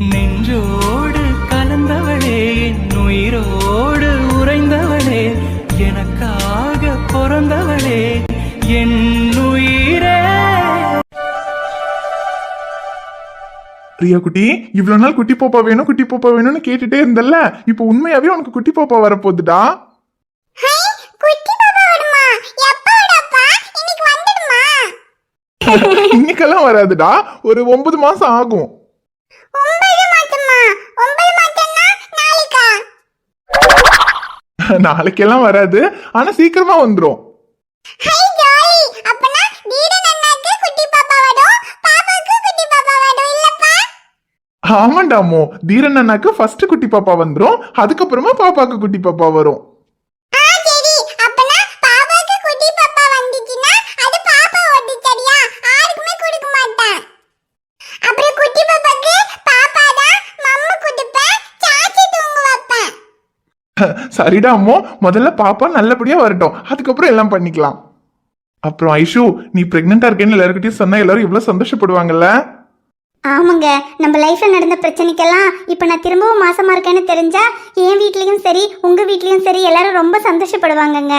நெஞ்சோடு கலந்தவளே என் உயிரோடு உறைந்தவளே எனக்காக பிறந்தவளே என் உயிரே. பிரியா குட்டி இவ்வளவு நாள் குட்டி பாப்பா வேணும் குட்டி பாப்பா வேணும்னு கேட்டுட்டே இருந்தல்ல? இப்போ உண்மையாவே உனக்கு குட்டி பாப்பா வரப்போகுதுடா ஹை குட்டி பாப்பா வருமா? எப்போ விடப்பா இன்னைக்கு வந்துடுமா? இன்னைக்கெல்லாம் வராதுடா. ஒரு ஒன்பது மாசம் ஆகும் ஒன்பது மாசமா ஒன்பது மாசம்னா நாளைக்கா நாளைக்கெல்லாம் வராது. ஆனா சீக்கிரமா வந்துரும். ஆமாண்டாமோ. தீரன் அண்ணாக்கு ஃபர்ஸ்ட் குட்டி பாப்பா வந்துரும். அதுக்கப்புறமா பாப்பாக்கு குட்டி பாப்பா வரும் ஆ சரி அப்பனா பாப்பாக்கு குட்டி பாப்பா வந்துச்சுன்னா அது பாப்பா ஓட்டு சரியா யாருக்குமே கொடுக்க மாட்டேன் அப்புறம் குட்டி பாப்பாக்கு பாப்பா தான் மம்மு கொடுப்பேன் சாச்சி தூங்க வைப்பேன் சரிடா அம்மோ முதல்ல பாப்பா நல்லபடியா வரட்டும். அதுக்கப்புறம் எல்லாம் பண்ணிக்கலாம். அப்புறம் ஐஷு நீ பிரெக்னெண்டா இருக்கேன்னு எல்லாருக்கிட்டையும் சொன்னா எல்லாரும் எவ்வளவு சந்தோஷப்படுவாங்கல்ல? ஆமாங்க. நம்ம லைஃப்ல நடந்த பிரச்சனைக்கெல்லாம் இப்போ நான் திரும்பவும் மாசமா இருக்கேன்னு தெரிஞ்சா என் வீட்லயும் சரி உங்க வீட்லயும் சரி எல்லாரும் ரொம்ப சந்தோஷப்படுவாங்கங்க.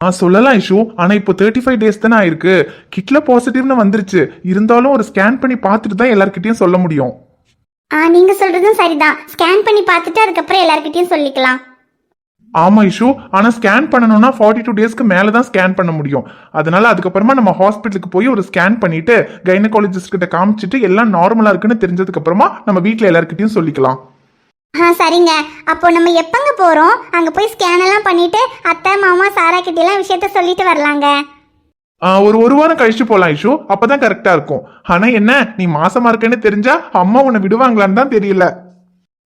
ஆ சொல்லலாம் ஐஷு. ஆனா இப்போ தேர்ட்டி ஃபைவ் டேஸ் தானே ஆயிருக்கு. கிட்ல பாசிட்டிவ்னு வந்துருச்சு. இருந்தாலும் ஒரு ஸ்கேன் பண்ணி பார்த்துட்டு தான் எல்லார்கிட்டயும் சொல்ல முடியும். ஆ நீங்க சொல்றதும் சரிதான். ஸ்கேன் பண்ணி பார்த்துட்டு அதுக்கப்புறம் எல்லார்கிட்டயும் சொல்லிக்கலாம். ஆமா இஷு. ஆனா ஸ்கேன் பண்ணணும்னா ஃபார்ட்டி டூ டேஸ்க்கு மேல தான் ஸ்கேன் பண்ண முடியும். அதனால அதுக்கப்புறமா நம்ம ஹாஸ்பிட்டலுக்கு போய் ஒரு ஸ்கேன் பண்ணிட்டு கைனகாலஜிஸ்ட் கிட்ட காமிச்சிட்டு எல்லாம் நார்மலா இருக்குன்னு தெரிஞ்சதுக்கு அப்புறமா நம்ம வீட்ல எல்லார்கிட்டயும் சொல்லிக்கலாம். ஆ சரிங்க. அப்போ நம்ம எப்பங்க போறோம்? அங்க போய் ஸ்கேன் எல்லாம் பண்ணிட்டு அத்தை மாமா சாரா கிட்ட எல்லாம் விஷயத்த சொல்லிட்டு வரலாங்க. ஒரு ஒரு வாரம் கழிச்சு போலாம் இஷு. அப்பதான் கரெக்டா இருக்கும். ஆனா என்ன? நீ மாசமா இருக்கேன்னு தெரிஞ்சா அம்மா உன்னை விடுவாங்களான்னு தான் தெரியல.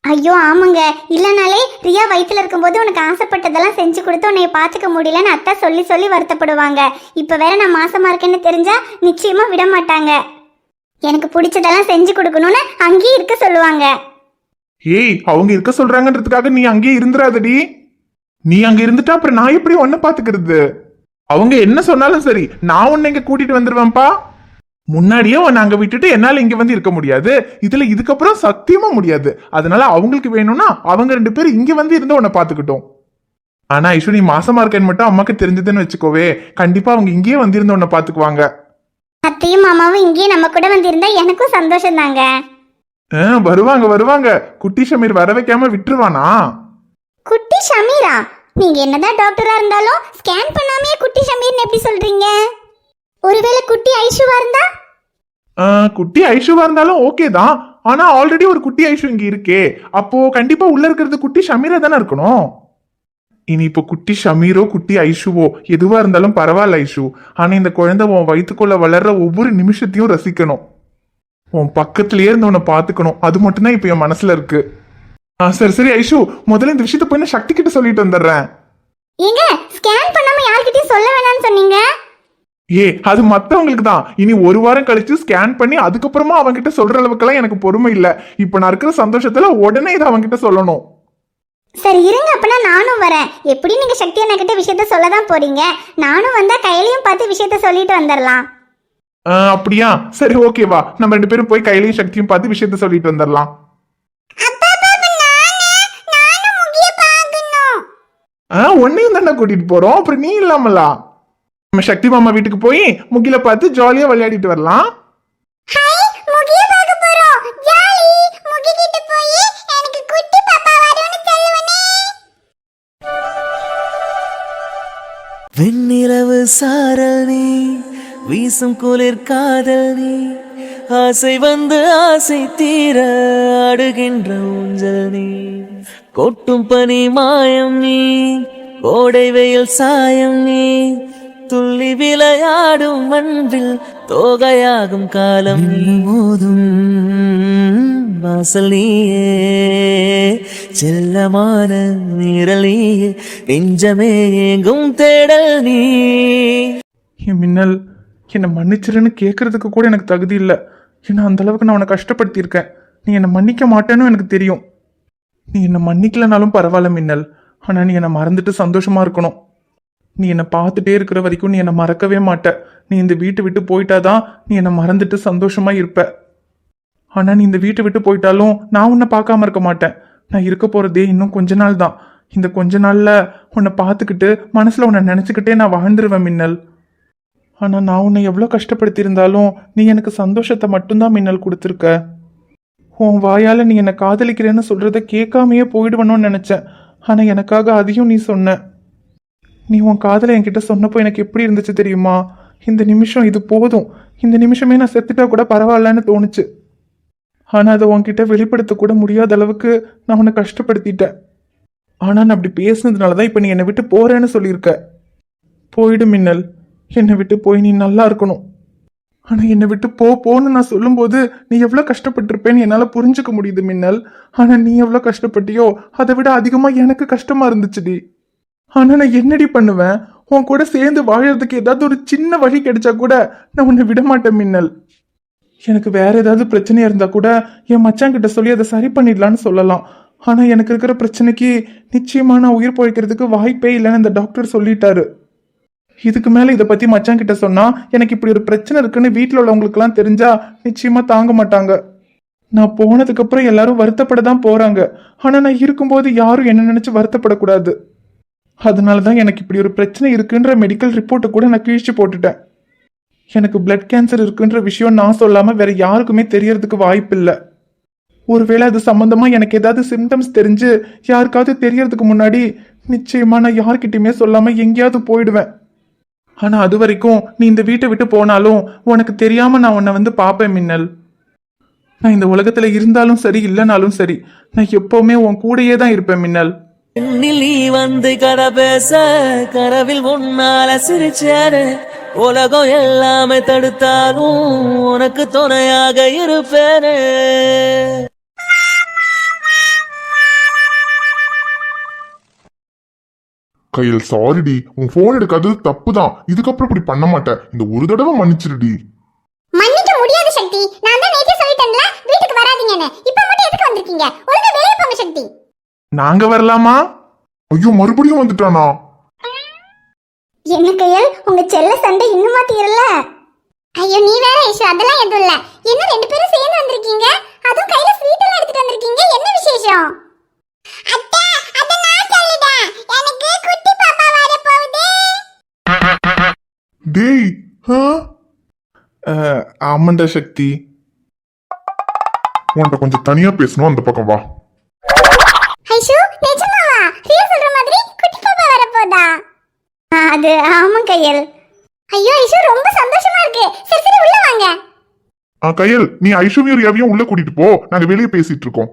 ஐயோ ஆமாங்க. இல்லைனாலே ரியா வயிற்றுல இருக்கும்போது உனக்கு ஆசைப்பட்டதெல்லாம் செஞ்சு கொடுத்து உன்னை பார்த்துக்க முடியலன்னு அத்தா சொல்லி சொல்லி வருத்தப்படுவாங்க. இப்போ வேற நான் மாசமா இருக்கேன்னு தெரிஞ்சா நிச்சயமா விட மாட்டாங்க. எனக்கு பிடிச்சதெல்லாம் செஞ்சு கொடுக்கணும்னு அங்கேயே இருக்க சொல்லுவாங்க. ஏய் அவங்க இருக்க சொல்றாங்கன்றதுக்காக நீ அங்கேயே இருந்துடாதடி நீ அங்க இருந்துட்டா அப்புறம் நான் எப்படி ஒன்ன பாத்துக்கிறது? அவங்க என்ன சொன்னாலும் சரி நான் உன்னை இங்க கூட்டிட்டு வந்துருவேன்ப்பா. முன்னாடியே உன்னை அங்க விட்டுட்டு என்னால இங்க வந்து இருக்க முடியாது. இதுல இதுக்கப்புறம் சத்தியமா முடியாது. அதனால அவங்களுக்கு வேணும்னா அவங்க ரெண்டு பேரும் இங்க வந்து இருந்து உன்னை பாத்துக்கிட்டோம் ஆனா நீ மாசமா இருக்கேன்னு மட்டும் அம்மாக்கு தெரிஞ்சதுன்னு வச்சுக்கோவே. கண்டிப்பா அவங்க இங்கேயே வந்திருந்து உன்னை பாத்துக்குவாங்க அத்தையும் மாமாவும் இங்கேயே நம்ம கூட வந்திருந்தா எனக்கும் சந்தோஷம் தாங்க வருவாங்க வருவாங்க. குட்டி ஷமீர் வர வைக்காம விட்டுருவானா? குட்டி ஷமீரா? நீங்க என்னதான் டாக்டரா இருந்தாலும் ஸ்கேன் பண்ணாமையே குட்டி ஷமீர்னு எப்படி சொல்றீங்க? ஒருவேளை குட்டி ஐஷுவா இருந்தா? குட்டி ஐஷுவா இருந்தாலும் ஓகே தான். ஆனா ஆல்ரெடி ஒரு குட்டி ஐஷு இங்க இருக்கே. அப்போ கண்டிப்பா உள்ள இருக்கிறது குட்டி ஷமீரா தானே இருக்கணும்? இனி இப்போ குட்டி ஷமீரோ குட்டி ஐஷுவோ எதுவா இருந்தாலும் பரவாயில்ல ஐஷு. ஆனா இந்த குழந்தை உன் வயித்துக்குள்ள வளர்ற ஒவ்வொரு நிமிஷத்தையும் ரசிக்கணும். உன் பக்கத்திலேயே இருந்து உன்னை பாத்துக்கணும் அது மட்டும்தான் இப்போ என் மனசுல இருக்கு. ஆ, சரி சரி ஐஷு. முதல்ல இந்த விஷயத்த போய் நான் சக்தி கிட்ட சொல்லிட்டு வந்துடுறேன். ஏங்க ஸ்கேன் பண்ணாம யார்கிட்டயும் சொல்ல வேணாம்னு சொன்னீங்க? ஏ அது மத்தவங்களுக்கு தான். இனி ஒரு வாரம் கழிச்சு ஸ்கேன் பண்ணி அதுக்கப்புறமா அவன்கிட்ட சொல்ற அளவுக்கெல்லாம் எனக்கு பொறுமை இல்ல. இப்ப நான் இருக்கிற சந்தோஷத்துல உடனே இதை அவன்கிட்ட சொல்லணும். சரி இருங்க அப்பனா நானும் வரேன். எப்படி நீங்க சக்தி அண்ணா கிட்ட விஷயத்த சொல்ல தான் போறீங்க. நானும் வந்தா கையிலையும் பார்த்து விஷயத்த சொல்லிட்டு வந்துடலாம் அப்படியா? சரி ஓகேவா நம்ம ரெண்டு பேரும் போய் கையிலையும் சக்தியும் பார்த்து விஷயத்த சொல்லிட்டு வந்துடலாம் ஆ உன்னையும் தானே கூட்டிட்டு போறோம். அப்புறம் நீ இல்லாமலா? நம்ம சக்தி மாமா வீட்டுக்கு போய் முகில பார்த்து ஜாலியா விளையாடிட்டு வரலாம். வெண்ணிலவு சாரல் நீ வீசும் குளிர் காதல் நீ ஆசை வந்து ஆசை தீர ஆடுகின்ற ஊஞ்சல் நீ. கொட்டும் பனி மாயம் நீ கோடை வெயில் சாயம் நீ துள்ளி விளையாடும் அன்பில் தோகையாகும் காலம். நீ மோதும் வாசல் நீயே செல்லமான நிரல் நீயே நெஞ்சமே எங்கும் தேடல் நீ. என் மின்னல் என்னை மன்னிச்சிருன்னு கேட்கறதுக்கு கூட எனக்கு தகுதி இல்லை. ஏன்னா அந்த அளவுக்கு நான் உன்னை கஷ்டப்படுத்தியிருக்கேன். நீ என்னை மன்னிக்க மாட்டேன்னு எனக்கு தெரியும். நீ என்னை மன்னிக்கலனாலும் பரவாயில்ல மின்னல். ஆனால் நீ என்னை மறந்துட்டு சந்தோஷமா இருக்கணும். நீ என்னை பார்த்துட்டே இருக்கிற வரைக்கும் நீ என்னை மறக்கவே மாட்ட. நீ இந்த வீட்டை விட்டு போயிட்டாதான் நீ என்னை மறந்துட்டு சந்தோஷமா இருப்ப. ஆனா நீ இந்த வீட்டை விட்டு போயிட்டாலும் நான் உன்னை பார்க்காம இருக்க மாட்டேன். நான் இருக்க போறதே இன்னும் கொஞ்ச நாள் தான். இந்த கொஞ்ச நாள்ல உன்னை பார்த்துக்கிட்டு மனசுல உன்னை நினைச்சுக்கிட்டே நான் வாழ்ந்துருவேன் மின்னல். ஆனா நான் உன்னை எவ்வளோ கஷ்டப்படுத்தியிருந்தாலும் நீ எனக்கு சந்தோஷத்தை மட்டும்தான் மின்னல் கொடுத்துருக்க. உன் வாயால நீ என்னை காதலிக்கிறேன்னு சொல்றத கேட்காமையே போயிடுவணும்னு நினைச்சேன். ஆனா எனக்காக அதையும் நீ சொன்ன. நீ உன் காதலை என்கிட்ட சொன்னப்போ எனக்கு எப்படி இருந்துச்சு தெரியுமா? இந்த நிமிஷம் இது போதும். இந்த நிமிஷமே நான் செத்துட்டா கூட பரவாயில்லன்னு தோணுச்சு. ஆனால் அதை உன்கிட்ட வெளிப்படுத்த கூட முடியாத அளவுக்கு நான் உன்னை கஷ்டப்படுத்திட்டேன். ஆனால் நான் அப்படி பேசுனதுனால தான் இப்போ நீ என்னை விட்டு போறேன்னு சொல்லியிருக்க. போயிடு மின்னல். என்னை விட்டு போய் நீ நல்லா இருக்கணும். ஆனால் என்னை விட்டு போ போன்னு நான் சொல்லும்போது நீ எவ்வளோ கஷ்டப்பட்டிருப்பேன்னு என்னால் புரிஞ்சுக்க முடியுது மின்னல். ஆனால் நீ எவ்வளோ கஷ்டப்பட்டியோ அதை விட அதிகமாக எனக்கு கஷ்டமாக இருந்துச்சுடி. ஆனா நான் என்னடி பண்ணுவேன்? உன் கூட சேர்ந்து வாழறதுக்கு ஏதாவது ஒரு சின்ன வழி கிடைச்சா கூட நான் உன்னை விட மாட்டேன் மின்னல். எனக்கு வேற ஏதாவது பிரச்சனையா இருந்தா கூட என் மச்சான் கிட்ட சொல்லி அதை சரி பண்ணிடலான்னு சொல்லலாம். ஆனா எனக்கு இருக்கிற பிரச்சனைக்கு நிச்சயமா நான் உயிர் பழைக்கிறதுக்கு வாய்ப்பே இல்லைன்னு அந்த டாக்டர் சொல்லிட்டாரு. இதுக்கு மேல இதை பத்தி மச்சான் கிட்ட சொன்னா எனக்கு இப்படி ஒரு பிரச்சனை இருக்குன்னு வீட்டில் உள்ளவங்களுக்குலாம் தெரிஞ்சா நிச்சயமா தாங்க மாட்டாங்க. நான் போனதுக்கு அப்புறம் எல்லாரும் வருத்தப்பட தான் போறாங்க. ஆனா நான் இருக்கும்போது யாரும் என்ன நினைச்சு வருத்தப்படக்கூடாது. அதனால தான் எனக்கு இப்படி ஒரு பிரச்சனை இருக்குன்ற மெடிக்கல் ரிப்போர்ட்டை கூட நான் கிழிச்சு போட்டுட்டேன். எனக்கு பிளட் கேன்சர் இருக்குன்ற விஷயம் நான் சொல்லாமல் வேற யாருக்குமே தெரியறதுக்கு வாய்ப்பு இல்லை ஒருவேளை அது சம்மந்தமாக எனக்கு ஏதாவது சிம்டம்ஸ் தெரிஞ்சு யாருக்காவது தெரியறதுக்கு முன்னாடி நிச்சயமா நான் யார்கிட்டயுமே சொல்லாமல் எங்கேயாவது போயிடுவேன். ஆனால் அது வரைக்கும் நீ இந்த வீட்டை விட்டு போனாலும் உனக்கு தெரியாமல் நான் உன்னை வந்து பார்ப்பேன் மின்னல். நான் இந்த உலகத்தில் இருந்தாலும் சரி இல்லைனாலும் சரி நான் எப்போவுமே உன் கூடயே தான் இருப்பேன் மின்னல். என்னில் நீ வந்து கதை பேச கனவில் உன்னால சிரிச்சேனே உலகம் எல்லாமே தடுத்தாலும் உனக்கு துணையாக இருப்பேனே. கையில் சாரிடி உன் போன் எடுக்காதது தப்பு தான் இதுக்கப்புறம் இப்படி பண்ண மாட்டேன். இந்த ஒரு தடவை மன்னிச்சிருடி மன்னிக்க முடியாது சக்தி. நான் தான் நேத்தே சொல்லிட்டேன்ல வீட்டுக்கு வராதீங்கன்னு. இப்ப மட்டும் எதுக்கு வந்திருக்கீங்க ஒழுங்கா வெளியே போங்க சக்தி நாங்க வரலாமா? ஐயோ மறுபடியும் வந்துட்டானா? என்ன கையல் உங்க செல்ல சண்டை இன்னுமா தீரல? ஐயோ நீ வேற ஐஷு அதெல்லாம் எதுவும் இல்ல. என்ன ரெண்டு பேரும் சேர்ந்து வந்திருக்கீங்க? அதுவும் கையில ஸ்வீட் எல்லாம் எடுத்துட்டு வந்திருக்கீங்க. என்ன விசேஷம்? அத்தை அத நான் சொல்லிட்டேன். எனக்கு குட்டி பாப்பா வர போகுது. டேய் ஆ? அஹ், ஆமாண்டா சக்தி. உன்கிட்ட கொஞ்சம் தனியா பேசணும் அந்த பக்கம் வா. நிஜமாவா? ரியா சொல்ற மாதிரி குட்டி பாப்பா வர போதா அது ஆமா கையல். ஐயோ ஐஷு ரொம்ப சந்தோஷமா இருக்கு. சரி சரி உள்ள வாங்க. ஆ, கையல் நீ ஐஷுவையும் ரியாவையும் உள்ள கூட்டிட்டு போ. நாங்க வெளியே பேசிட்டு இருக்கோம்.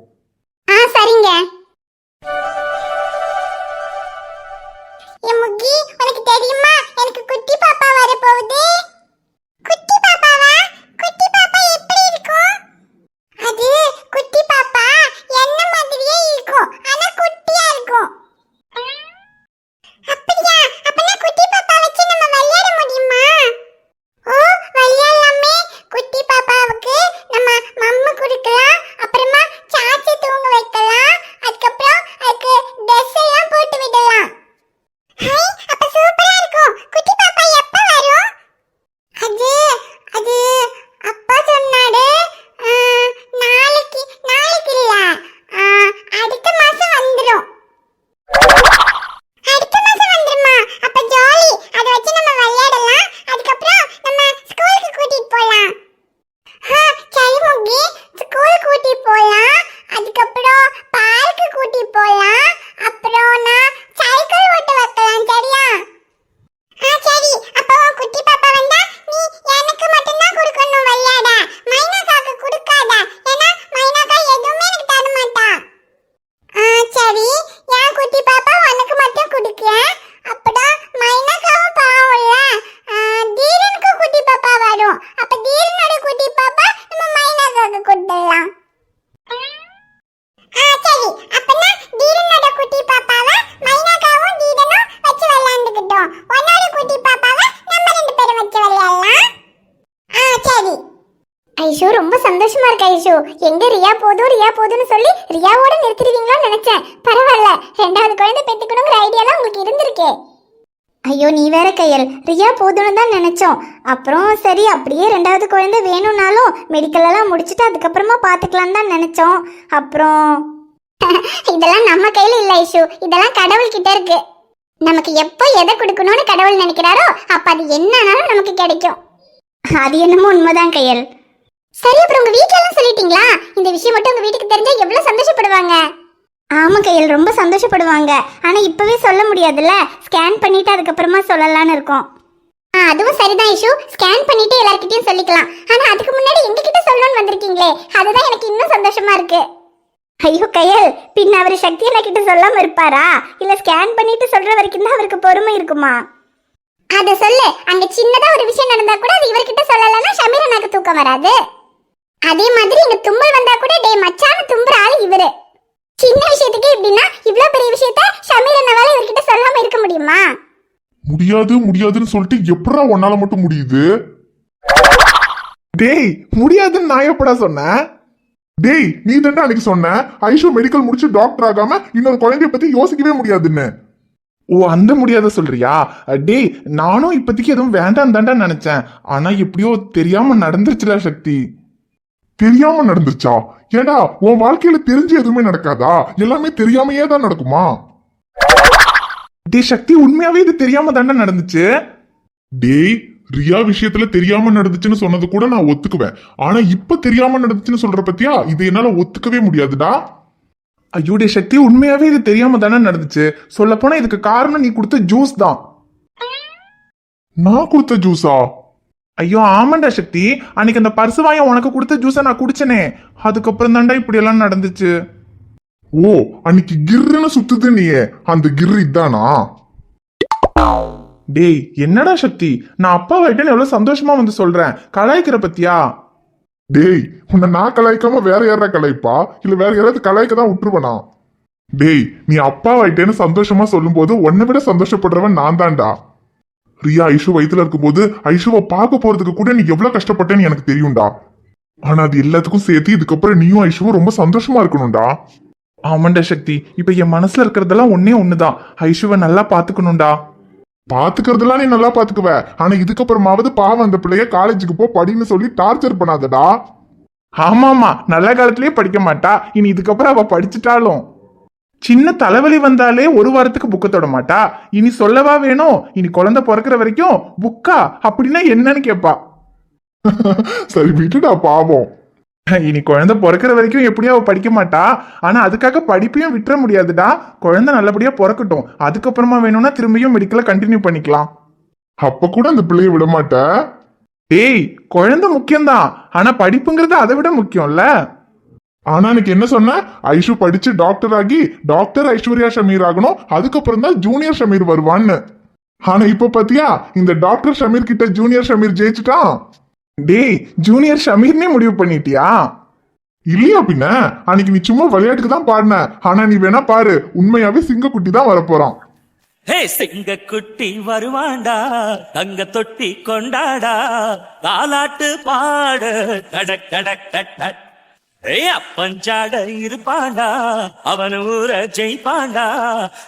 ஐஷோ ரொம்ப சந்தோஷமா இருக்கு ஐஷோ. எங்க ரியா போதும் ரியா போதும்னு சொல்லி ரியாவோட நிறுத்திடுவீங்களோன்னு நினைச்சேன். பரவாயில்ல ரெண்டாவது குழந்தை பெற்றுக்கணுங்கிற ஐடியாலாம் உங்களுக்கு இருந்திருக்கு. ஐயோ நீ வேற கையல். ரியா போதும்னு தான் நினைச்சோம். அப்புறம் சரி அப்படியே ரெண்டாவது குழந்தை வேணும்னாலும் மெடிக்கலெல்லாம் முடிச்சுட்டு அதுக்கப்புறமா பார்த்துக்கலாம் தான் நினைச்சோம். அப்புறம் இதெல்லாம் நம்ம கையில இல்ல ஐஷு. இதெல்லாம் கடவுள் கிட்ட இருக்கு. நமக்கு எப்போ எதை கொடுக்கணும்னு கடவுள் நினைக்கிறாரோ அப்ப அது என்னன்னாலும் நமக்கு கிடைக்கும். அது என்னமோ உண்மைதான் கையல். சரி அப்புறம் உங்க வீட்ல எல்லாம் சொல்லிட்டீங்களா? இந்த விஷயம் மட்டும் உங்க வீட்டுக்கு தெரிஞ்சா எவ்வளவு சந்தோஷப்படுவாங்க? ஆமா கையல் ரொம்ப சந்தோஷப்படுவாங்க. ஆனா இப்பவே சொல்ல முடியாதுல்ல? ஸ்கேன் பண்ணிட்டு அதுக்கப்புறமா சொல்லலாம்னு இருக்கோம். ஆ, அதுவும் சரிதான் இஷு ஸ்கேன் பண்ணிட்டு எல்லார்கிட்டயும் சொல்லிக்கலாம். ஆனா அதுக்கு முன்னாடி எங்க கிட்ட சொல்லணும்னு வந்திருக்கீங்களே. அதுதான் எனக்கு இன்னும் சந்தோஷமா இருக்கு. ஐயோ கையல் பின் அவர் சக்தி கிட்ட சொல்லாம இருப்பாரா? இல்ல ஸ்கேன் பண்ணிட்டு சொல்ற வரைக்கும் தான் அவருக்கு பொறுமை இருக்குமா? அத சொல்லு. அங்க சின்னதா ஒரு விஷயம் நடந்தா கூட அது இவர்கிட்ட சொல்லலன்னா ஷமீர் அண்ணாக்கு தூக்கம் வராது. அதே மாதிரி இங்க தும்மல் வந்தா கூட டே மச்சான தும்புற ஆளு இவரு. சின்ன விஷயத்துக்கு இப்படின்னா இவ்வளவு பெரிய விஷயத்த ஷமீர் அண்ணாவால இவர்கிட்ட சொல்லாம இருக்க முடியுமா? முடியாது முடியாதுன்னு சொல்லிட்டு எப்படா உன்னால மட்டும் முடியுது? டேய் முடியாதுன்னு நான் எப்படா சொன்னேன்? டேய் நீ தானே அன்னைக்கு சொன்ன? ஐஷோ மெடிக்கல் முடிச்சு டாக்டர் ஆகாம இன்னொரு குழந்தைய பத்தி யோசிக்கவே முடியாதுன்னு. ஓ அந்த முடியாத சொல்றியா? டேய் நானும் இப்போதைக்கு எதுவும் வேண்டாம் தாண்டா நினைச்சேன். ஆனா எப்படியோ தெரியாம நடந்துருச்சுல சக்தி. தெரியாம நடந்துச்சா ஏடா உன் வாழ்க்கையில தெரிஞ்சு எதுவுமே நடக்காதா? எல்லாமே தெரியாமையே தான் நடக்குமா? டே சக்தி உண்மையாவே இது தெரியாம தானே நடந்துச்சு? டேய் ரியா விஷயத்துல தெரியாம நடந்துச்சுன்னு சொன்னது கூட நான் ஒத்துக்குவேன். ஆனா இப்ப தெரியாம நடந்துச்சுன்னு சொல்ற பத்தியா? இது என்னால ஒத்துக்கவே முடியாதுடா. ஐயோ டே சக்தி உண்மையாவே இது தெரியாம தானே நடந்துச்சு. சொல்ல போனா இதுக்கு காரணம் நீ கொடுத்த ஜூஸ் தான். நான் கொடுத்த ஜூஸா? ஐயோ ஆமாண்டா சக்தி. அன்னைக்கு அந்த பரிசு வாயம் உனக்கு கொடுத்த ஜூஸை நான் குடிச்சனே. அதுக்கப்புறம் தாண்டா இப்படி எல்லாம் நடந்துச்சு. ஓ அன்னைக்கு கிர்ருன்னு சுத்துது நீயே. அந்த கிர்ரு இதானா? டேய் என்னடா சக்தி? நான் அப்பா வைட்டேன்னு எவ்வளவு சந்தோஷமா வந்து சொல்றேன். கலாய்க்கிற பத்தியா? டேய் உன்னை நான் கலாய்க்காம வேற யாரா கலாய்ப்பா? இல்ல வேற யாராவது கலாய்க்க தான் விட்டுருவனா? டேய் நீ அப்பா ஆயிட்டேன்னு சந்தோஷமா சொல்லும்போது உன்னை விட சந்தோஷப்படுறவன் நான் தான்டா. ரியா ஐஷு வயித்துல இருக்கும்போது ஐஷுவை பார்க்க போறதுக்கு கூட நீ எவ்வளவு கஷ்டப்பட்டேன்னு எனக்கு தெரியும்டா. ஆனா அது எல்லாத்துக்கும் சேர்த்து இதுக்கப்புறம் நீயும் ஐஷுவும் ரொம்ப சந்தோஷமா இருக்கணும்டா. ஆமாண்டா சக்தி. இப்ப என் மனசுல இருக்கிறதெல்லாம் ஒன்னே ஒண்ணுதான் ஐஷுவை நல்லா பாத்துக்கணும்டா. பாத்துக்கிறதெல்லாம் நீ நல்லா பாத்துக்குவ. ஆனா இதுக்கப்புறமாவது பாவம் அந்த பிள்ளைய காலேஜுக்கு போ படின்னு சொல்லி டார்ச்சர் பண்ணாதடா. ஆமாமா நல்ல காலத்திலேயே படிக்க மாட்டா. இனி இதுக்கப்புறம் அவ படிச்சுட்டாலும். சின்ன தலைவலி வந்தாலே ஒரு வாரத்துக்கு புக்க தொட மாட்டா. இனி சொல்லவா வேணும் இனி குழந்தை பிறக்கிற வரைக்கும் புக்கா அப்படின்னா என்னன்னு கேப்பா. சரி விட்டுடா பாவம். இனி குழந்தை பிறக்கிற வரைக்கும் எப்படியும் அவ படிக்க மாட்டா. ஆனா அதுக்காக படிப்பையும் விட்டுற முடியாதுடா. குழந்தை நல்லபடியா பிறக்கட்டும். அதுக்கப்புறமா வேணும்னா திரும்பியும் மெடிக்கல கண்டினியூ பண்ணிக்கலாம். அப்ப கூட அந்த பிள்ளைய விட மாட்ட? டேய் குழந்தை முக்கியம்தான். ஆனா படிப்புங்கிறது அதை விட முக்கியம்ல. ஆனா எனக்கு என்ன சொன்ன? ஐஷு படிச்சு டாக்டர் ஆகி டாக்டர் ஐஸ்வர்யா ஷமீர் ஆகணும். அதுக்கப்புறம் தான் ஜூனியர் ஷமீர் வருவான்னு. ஆனா இப்ப பாத்தியா இந்த டாக்டர் ஷமீர் கிட்ட ஜூனியர் ஷமீர் ஜெயிச்சுட்டான் டேய் ஜூனியர் ஷமீர்னே முடிவு பண்ணிட்டியா? இல்லையா பின்ன? அன்னைக்கு நீ சும்மா விளையாட்டுக்கு தான் பாடின. ஆனா நீ வேணா பாரு உண்மையாவே சிங்கக்குட்டி தான் வரப்போறான். ஹே சிங்கக்குட்டி வருவாண்டா தங்க தொட்டி கொண்டாடா தாலாட்டு பாடு. கடக் கடக் டக் டக். அப்பஞ்சாட இருப்பாண்டா அவன் ஊர ஜெயிப்பாண்டா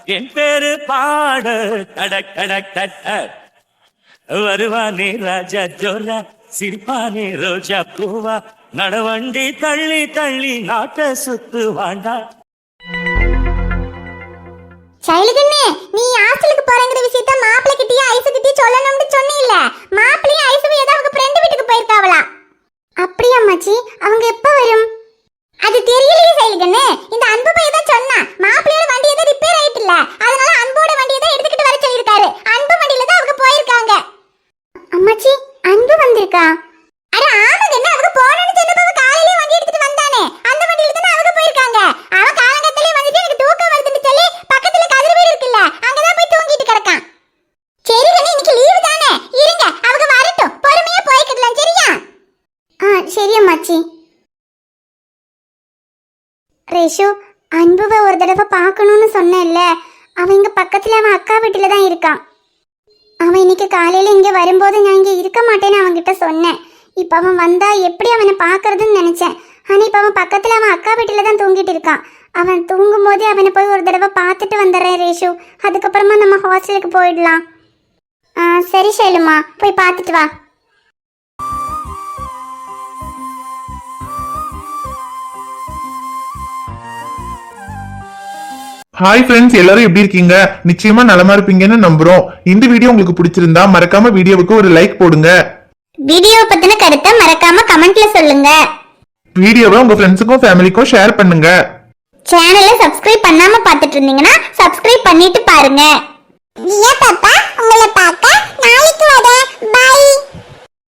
என் பேரு பாடு. கடக் கடக் டக் டக். வருவானே ராஜா ஜோரா சிரிப்பானே ரோஜா பூவா. நடவண்டி தள்ளி தள்ளி நாட்ட சுத்துவாண்டா சைலுகண்ணே நீ ஹாஸ்டலுக்கு போறங்கிற விஷயத்த மாப்பிள்ளை கிட்டயும் ஐசு கிட்டயும் சொல்லணும்னு சொன்னீல்ல. மாப்பிள்ளையும் ஐசுவும் ஏதோ அவங்க ஃப்ரெண்டு வீட்டுக்கு போயிருக்காவளா? அப்படியா மச்சி அவங்க எப்ப வரும் அது தெரியலையே சைலுகண்ணே இந்த அன்பு பையன் தான் சொன்னா மாப்பிள்ளையோட வண்டி ஏதோ ரிப்பேர் ஆயிட்டு இல்ல அதனால அன்போட வண்டியை தான் எடுத்துக்கிட்டு வர சொல்லியிருக்காரு அன்பு வண்டியில தான் அவங்க போயிருக்காங்க அம்மாச்சி அன்பு வந்திருக்கா அட ஆமாங்க அவங்க போறேன்னு சொன்னப்ப காலையிலே வண்டி எடுத்துட்டு வந்தானே அந்த வண்டியில தானே அவங்க போயிருக்காங்க அவன் காலங்கத்திலே வந்துட்டு எனக்கு தூக்கம் வருதுன்னு சொல்லி பக்கத்துல கதிர் வீடு இருக்குல்ல அங்கதான் போய் தூங்கிட்டு கிடக்கான் சரி கண்ணு இன்னைக்கு லீவு தானே இருங்க அவங்க வரட்டும் பொறுமையா போய்க்கிடலாம் சரியா ஆ சரி அம்மாச்சி ரேஷு அன்புவை ஒரு தடவை பார்க்கணும்னு சொன்னேன்ல. அவன் இங்க பக்கத்துல அவன் அக்கா வீட்டுல தான் இருக்கான் அவன் இன்னைக்கு காலையில இங்க வரும்போது நான் இங்க இருக்க மாட்டேன்னு அவன்கிட்ட சொன்னேன். இப்ப அவன் வந்தா எப்படி அவனை பார்க்கறதுன்னு நினைச்சேன். ஆனா இப்ப அவன் பக்கத்துல அவன் அக்கா வீட்டுல தான் தூங்கிட்டு இருக்கான். அவன் தூங்கும் போதே அவனை போய் ஒரு தடவை பார்த்துட்டு வந்துடுறேன் ரேஷு. அதுக்கப்புறமா நம்ம ஹாஸ்டலுக்கு போயிடலாம். ஆ சரி ஷைலுமா. போய் பார்த்துட்டு வா. ஹாய் ஃப்ரெண்ட்ஸ் எல்லாரும் எப்படி இருக்கீங்க? நிச்சயமா நலமா இருப்பீங்கன்னு நம்புறோம். இந்த வீடியோ உங்களுக்கு பிடிச்சிருந்தா மறக்காம வீடியோவுக்கு ஒரு லைக் போடுங்க. வீடியோ பத்தின கருத்தை மறக்காம கமெண்ட்ல சொல்லுங்க. வீடியோவை உங்க ஃப்ரெண்ட்ஸுக்கும் ஃபேமிலிக்கும் ஷேர் பண்ணுங்க. சேனலை சப்ஸ்கிரைப் பண்ணாம பார்த்துட்டு இருந்தீங்கன்னா சப்ஸ்கிரைப் பண்ணிட்டு பாருங்க. பாப்பா? உங்களை பார்க்க நாளைக்கு வரேன் பை